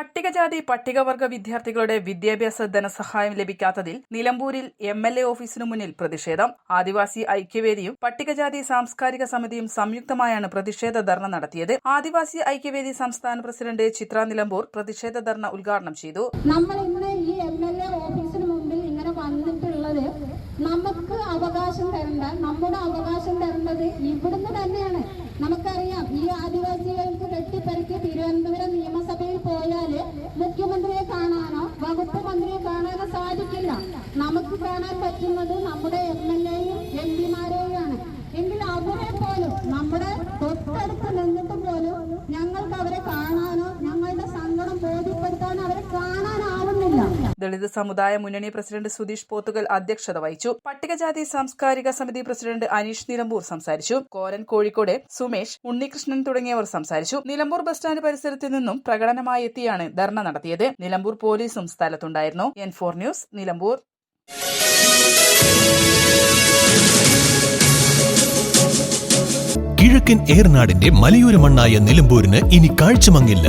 പട്ടികജാതി പട്ടികവർഗ വിദ്യാർത്ഥികളുടെ വിദ്യാഭ്യാസ ധനസഹായം ലഭിക്കാത്തതിൽ നിലമ്പൂരിൽ എം എൽ എ ഓഫീസിനു മുന്നിൽ പ്രതിഷേധം. ആദിവാസി ഐക്യവേദിയും പട്ടികജാതി സാംസ്കാരിക സമിതിയും സംയുക്തമായാണ് പ്രതിഷേധ ധർണ നടത്തിയത്. ആദിവാസി ഐക്യവേദി സംസ്ഥാന പ്രസിഡന്റ് ചിത്ര നിലമ്പൂർ പ്രതിഷേധ ധർണ ഉദ്ഘാടനം ചെയ്തു. നമ്മൾ ഈ ഇങ്ങനെ വന്നിട്ടുള്ളത് നമുക്ക് അവകാശം തരേണ്ട നമ്മുടെ അവകാശം തരേണ്ടത് ഇവിടുന്ന് തന്നെയാണ്. നമുക്കറിയാം ഈ ആദിവാസികൾക്ക് കാണാനോ കാണാൻ സാധിക്കില്ല. നമുക്ക് കാണാൻ പറ്റുന്നത് നമ്മുടെ എം എൽ എയും എം പിമാരെയുമാണ് എങ്കിൽ അവരെ പോലും നമ്മുടെ തൊട്ടടുത്ത് നിന്നിട്ട് പോലും ഞങ്ങൾക്ക് അവരെ കാണാനോ ഞങ്ങളുടെ സങ്കടം ബോധ്യപ്പെടുത്താനോ അവരെ കാണാനാവുന്നില്ല ദളിത് സമുദായ മുന്നണി പ്രസിഡന്റ് സുധീഷ് പോത്തുകൽ അധ്യക്ഷത വഹിച്ചു. പട്ടികജാതി സാംസ്കാരിക സമിതി പ്രസിഡന്റ് അനീഷ് നിലമ്പൂർ സംസാരിച്ചു. കോരൻ കോഴിക്കോട് സുമേഷ് ഉണ്ണികൃഷ്ണൻ തുടങ്ങിയവർ സംസാരിച്ചു. നിലമ്പൂർ ബസ് സ്റ്റാൻഡ് പരിസരത്ത് നിന്നും പ്രകടനമായി എത്തിയാണ് ധർണ നടത്തിയത്. നിലമ്പൂർ പോലീസും സ്ഥലത്തുണ്ടായിരുന്നു. N four news Nilambur. കിഴക്കൻ ഏർനാടിന്റെ മലയോര മണ്ണായ നിലമ്പൂരിന് ഇനി കാഴ്ചമങ്ങില്ല